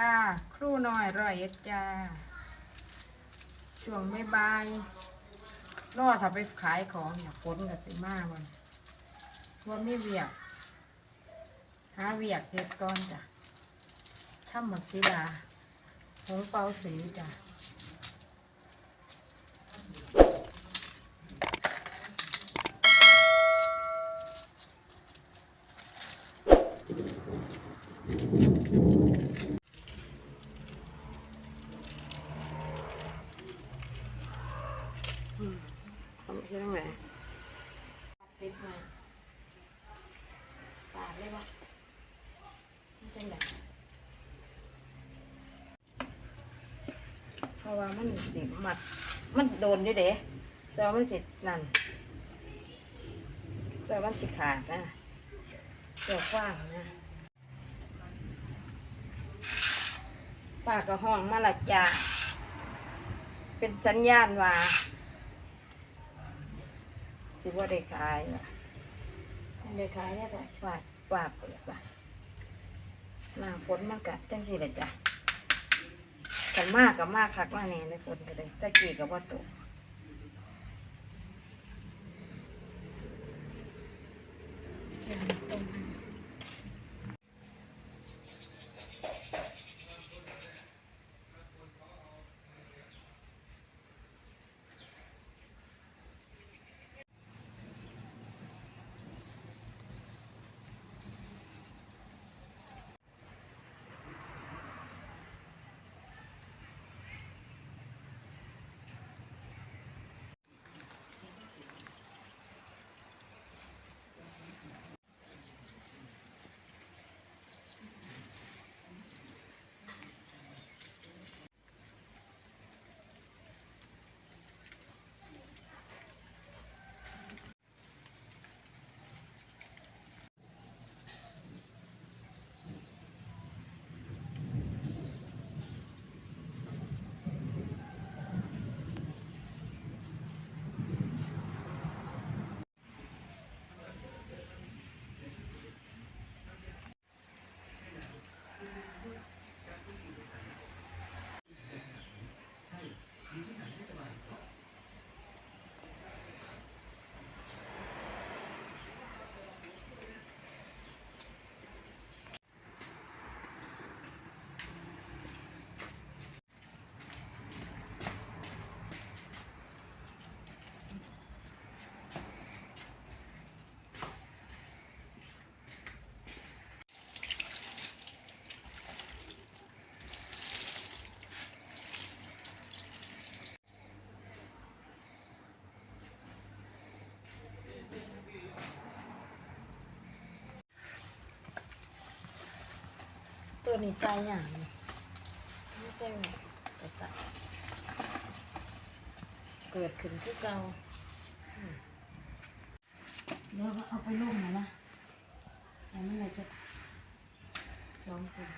จ้า ครู่น้อยร้อยเอ็ดจ้า ช่วงไม่บายๆรอถ้าไปขายของอย่ยฝนกับสิมาวันว่ามีเวียก หาเวียกเฮ็ดก่อนจ้ะช่ำหมักสีดาหงเปาสีจ้ะ ทำที่ตรงไหนติดมาปาดเลยวะไม่ใช่ไหนเพราะว่ามันสิมัด มันโดนด้วยเด้ซอมันสินั่นซอมันสิขาดนะเสือกว้างนะปาก็ห้องมาละจ้าเป็นสัญญาณว่า สิว่าได้ขายว่ะได้ขายเนี่ยแต่ฟาดว่าเปิดว่ะหน้าฝนมันกัดจังสิเลยจ้ะกันมากกับมากคักมาแน่ในฝนก็เลยตะกี้กับว่าตก นี้ใจอย่างนี้ไม่ใช่ไงแต่ตะเกิดขึ้นที่เก่าอืมเดี๋ยวเอาไปลงหน่อยนะอันนี้เราจะสอมกัน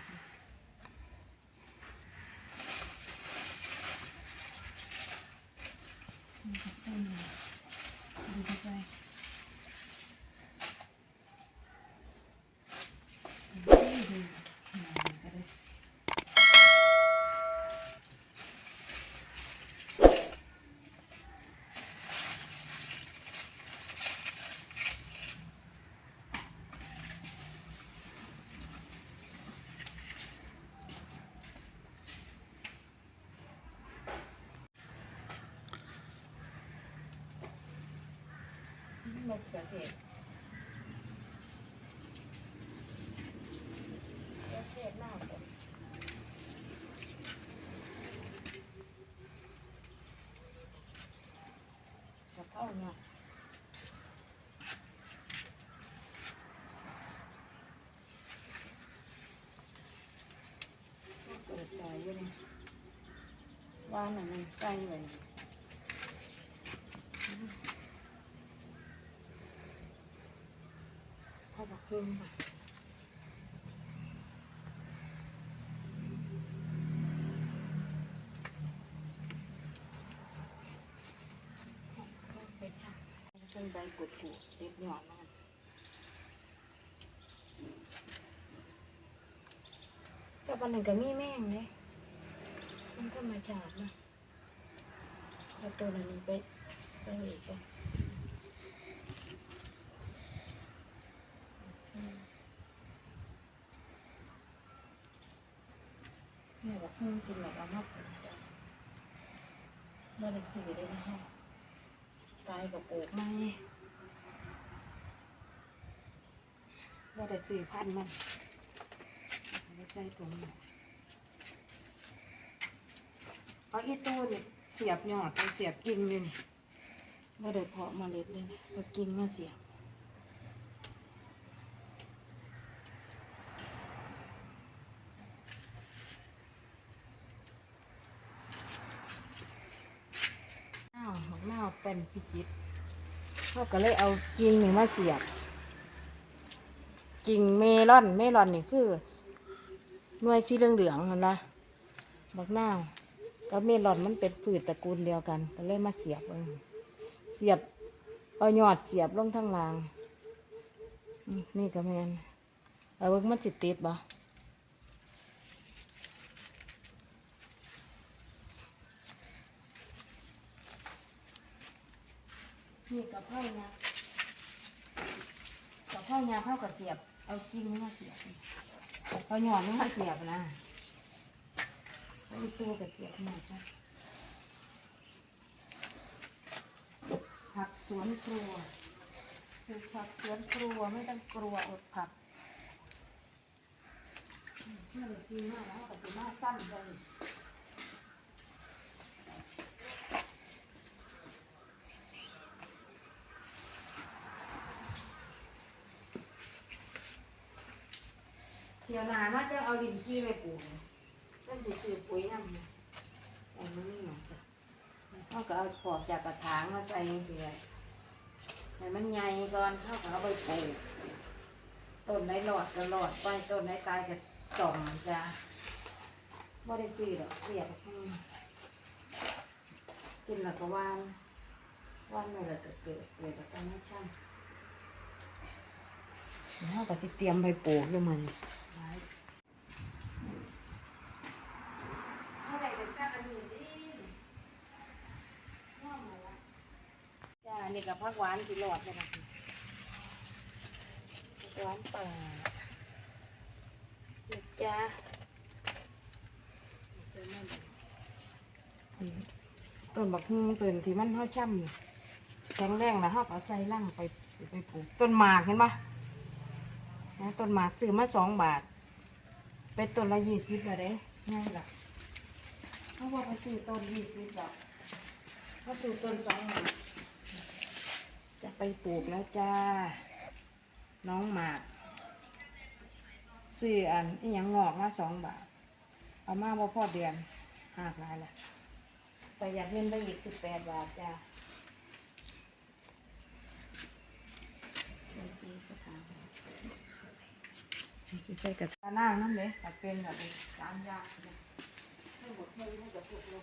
ก็ต้นหนึ่งดูเข้าใจ มะเขือเทศมะเขือเทศหน้าผมกะเพราเนี่ยเปิดใจอยู่นี่านอันนั้นใจไว้นี่เข้าม รึ่งค่ะไปช่างจนใบกุดกุเด็ดหย่อนมันแต่อันหนึ่งก็มีแม่งเลยมันธรรมชาตินะเอาตัวนั้นไปใส่อีกตัว แม่บอกเพิ่งกินแบบเอามาปลูกเมื่อได้สื่อได้นะฮะกายกับปลูกไม้เมื่อได้สื่อพันมันเอาไปใส่ถุงน่อยเอาอีตู้เนี่ยเสียบยอดไปเสียบกิ่งอยู่นี่เมื่อได้เพาะเมล็ดเลยนะก็กิ่งมาเสียบ อ้าวหน้าเป็นพิจิตเขาก็เลยเอากิ่งนี่มาเสียบกิ่งเมลอนเมลอนนี่คือหน่วยสีเหลืองเห็นไหมบักนาวกับเมลอนมันเป็นพืชตระกูลเดียวกัน ก็เลยมาเสียบเองเสียบเอายอดเสียบลงทั้งรางนี่ก็แมนเอาเบิ่งมันจิติดบ่ นี่กับพ่ยกับพ่อยาเข้ากับเสียบ เอากิ่งนี่มาเสียบเอาหยอดนี่มาเสียบนะเอาตัวกับเสียบหน่อยจ้ะผักสวนครัวคือผักสวนครัวไม่ต้องกลัวอดผักอืมเมื่อไหร่กินมากแล้วกับสีมาสั้นเลย ที่ยวหนามาจะเอาดินขี้ไปปลูกนั่นสิซื้อปุ๋ยนำเนี่ยแต่มันไม่หนักจ้ะเขาก็เอาปอกจากกระถางมาใส่ยังสิเลยให้มันใหญ่ก่อนเขาก็เอาไปปลูกต้นไหนหลอดก็หลอดไปต้นไหนตายก็ส่องจ้ะไม่ได้ซื้อหรอกเสียบอืมกินแล้วก็วานวานไม่แล้วก็เกิดเกิดแล้วก็ไม่ช่างเขาก็สิเตรียมไปปลูกอยู่มัน จ้านี่กับผักหวานสิหลอดเลยนะผักหวานป่านี่จ้าต้นบักฮุ่งต้นที่มันเท่าช่ำแข็งแรงนะเขาก็ใส่ร่างไปไปปลูกต้นหมากเห็นปะนะต้นหมากซื้อมาสองบาท เป็นต้นละยี่สิบละเด้ง่ายละเขาบอกไปซื้อต้นยี่สิบดอกเขาปลูกต้นสองบาทจะไปปลูกแล้วจ้า น้องหมากซื้ออันนี่ยังงอกมาสองบาท เอามาบ่พอเดือนหากหลายละประหยัดเงินไปอีกสิบแปดบาทจ้า ใส่ซีกระถางใส่กระถางนั่นั่นเลยแต่เป็นแบบเป็นสามอย่างเลยให้หมดให้ให้กับพวกเรา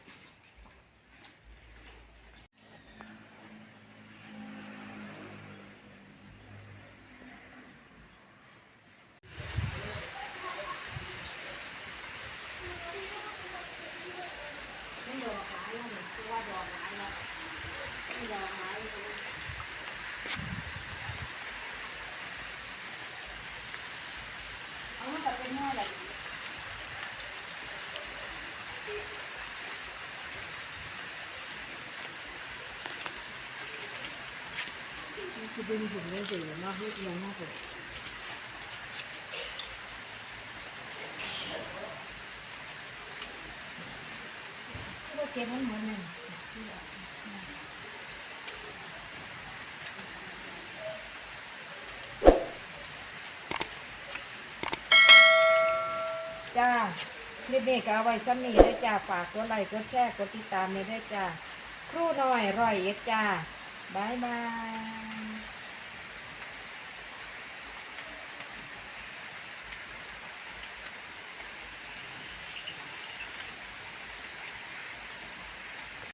ไม่ยอมขายแล้วเนี่ยคือว่ายอมขายแล้วไม่ยอมขายเลยเอามันจะเป็นเมื่อไหร่คือ ดึงถึงเลยสิเนาะให้ลงมากเลยก็เก็บมันเหมือนกันจ้าคลิปนี้ก็เอาไว้ซ้ำนี้ได้จ้าฝากกดไลค์กดแชร์กดติดตามได้จ้าครูหน่อยร่อยเอ็ดจ้าบายบาย